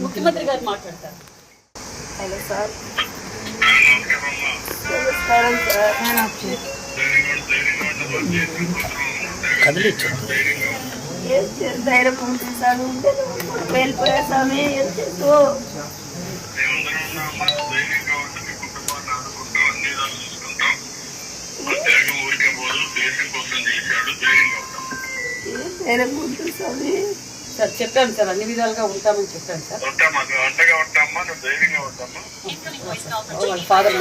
ముఖ్యమంత్రి గారు మాట్లాడతారు. Hello sir. నమస్కారం సార్. ధైర్యం ఉంటే వెళ్ళిపోయా స్వామి. ఏం చేస్తూ ధైర్యం స్వామి? సార్ చెప్పాను సార్ అన్ని విధాలుగా ఉంటామని చెప్పాను సార్. వాళ్ళ ఫాదర్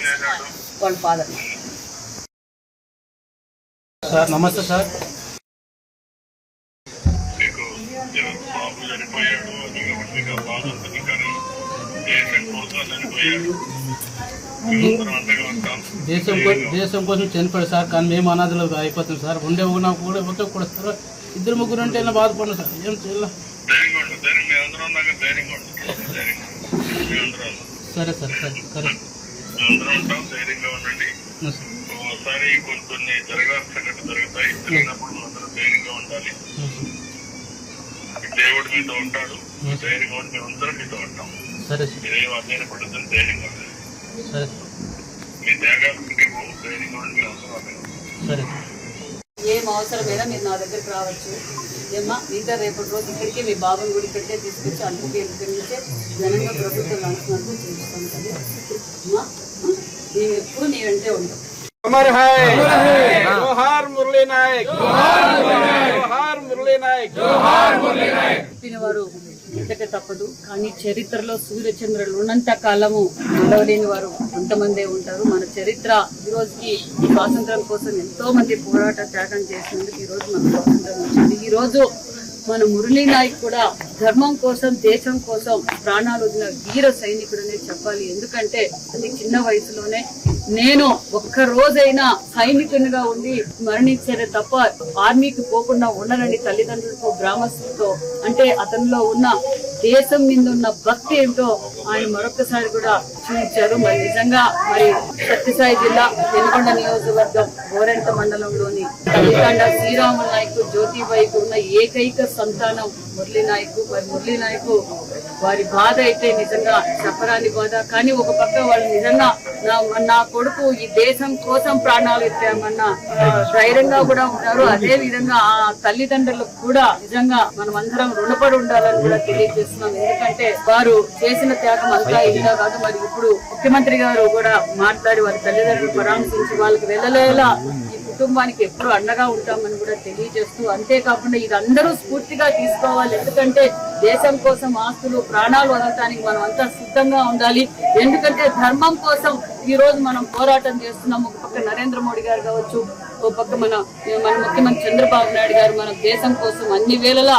చేరాడు వాళ్ళ ఫాదర్. సార్ నమస్తే సార్. చనిపోయాడు దేశం దేశం కోసం చనిపోయాడు సార్ కానీ మేము అనాథలు అయిపోతాం సార్. ఉండే నాకు కూడా ఒకటే కూడా సార్. ఇద్దరు ముగ్గురు అంటే ఇలా బాధపడిన సార్. ఏం చేయాల సరే సార్ సరే సరే. ఒకసారి కొన్ని జరగాల్సిన జరుగుతాయి జరిగినప్పుడు ధైర్యంగా ఉండాలి దేవుడు మీతో ఉంటాడు. ధైర్యంగా మీతో ఉంటాం సరే అధ్యయన పడుతుంది ధైర్యంగా సరే. సరే. ఏం అవసరమైనా మీరు నా దగ్గరికి రావచ్చు. ఏమ్మా ఇంకా రేపటి రోజు ఇక్కడికి మీ బాబుని గుడి ఇక్కడికే తీసుకొచ్చి అందుకే ఇక్కడి నుంచే ఘనంగా ప్రభుత్వం లాంఛనాలను చూపిస్తాను కదా. అమ్మా నేను ఎప్పుడు నీ వెంటే ఉంటాం అమర్ హై! జోహార్ మురళీ నాయక్! జోహార్ మురళీ నాయక్! జోహార్ మురళీ నాయక్! వారు ఇంతక తప్పదు. కానీ చరిత్రలో సూర్యచంద్రులు ఉన్నంత కాలము నడవలేని వారు కొంతమందే ఉంటారు. మన చరిత్ర ఈ రోజుకి స్వాతంత్రం కోసం ఎంతో మంది పోరాట త్యాగం చేసినందుకు ఈ రోజు మనకు స్వాతంత్రం వచ్చింది. ఈ రోజు మన మురళీ నాయక్ కూడా ధర్మం కోసం దేశం కోసం ప్రాణాలు వదిలిన వీర సైనికుడనే చెప్పాలి. ఎందుకంటే అది చిన్న వయసులోనే నేను ఒక్క రోజైనా సైనికునిగా ఉండి మరణించేదే తప్ప ఆర్మీకి పోకుండా ఉండనని తల్లిదండ్రులతో గ్రామస్తులతో అంటే అతనిలో ఉన్న దేశం మీద ఉన్న భక్తి ఏమిటో ఆయన మరొకసారి కూడా చూపించారు. మరి నిజంగా మరి సత్యసాయి జిల్లా వెనుకొండ నియోజకవర్గం గోరెంట మండలంలోని తల్లిదండ శ్రీరాముల నాయకు జ్యోతిబాయికు ఉన్న ఏకైక సంతానం మురళీ నాయకు. మరి మురళీ నాయకు వారి బాధ అయితే నిజంగా చెప్పరాని బాధ. కానీ ఒక పక్క వాళ్ళు నిజంగా నా నా కొడుకు ఈ దేశం కోసం ప్రాణాలు ఇచ్చామన్న ధైర్యంగా కూడా ఉన్నారు అదే విధంగా ఆ తల్లిదండ్రులకు కూడా నిజంగా మనం అందరం రుణపడి ఉండాలని కూడా తెలియజేస్తున్నాం. ఎందుకంటే వారు చేసిన త్యాగం అంతా ఇంత కాదు. మరి ఇప్పుడు ముఖ్యమంత్రి గారు కూడా మాట్లాడి వారి తల్లిదండ్రులు పరామర్శించి వాళ్ళకి వెళ్ళలేలా కుటుంబానికి ఎప్పుడు అండగా ఉంటామని కూడా తెలియజేస్తూ అంతేకాకుండా ఇది అందరూ స్ఫూర్తిగా తీసుకోవాలి. ఎందుకంటే దేశం కోసం ఆస్తులు ప్రాణాలు వదలటానికి మనం అంతా సిద్ధంగా ఉండాలి. ఎందుకంటే ధర్మం కోసం ఈ రోజు మనం పోరాటం చేస్తున్నాం ఒక పక్క నరేంద్ర మోడీ గారు కావచ్చు ఒక పక్క మన మన ముఖ్యమంత్రి చంద్రబాబు నాయుడు గారు మన దేశం కోసం అన్ని వేళలా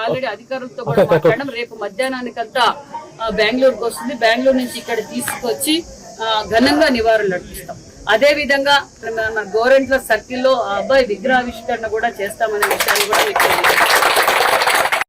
ఆల్రెడీ అధికారులతో కూడా మాట్లాడడం రేపు మధ్యాహ్నానికంతా ఆ, బెంగళూరుకు వస్తుంది. బెంగళూరు నుంచి ఇక్కడ తీసుకొచ్చి ఆ, ఘనంగా నివారణలు అర్పిస్తాం. అదే విధంగా మన గోరెంట్ల సర్కిల్లో ఆ అబ్బాయి విగ్రహావిష్కరణ కూడా చేస్తామనే విషయాన్ని కూడా.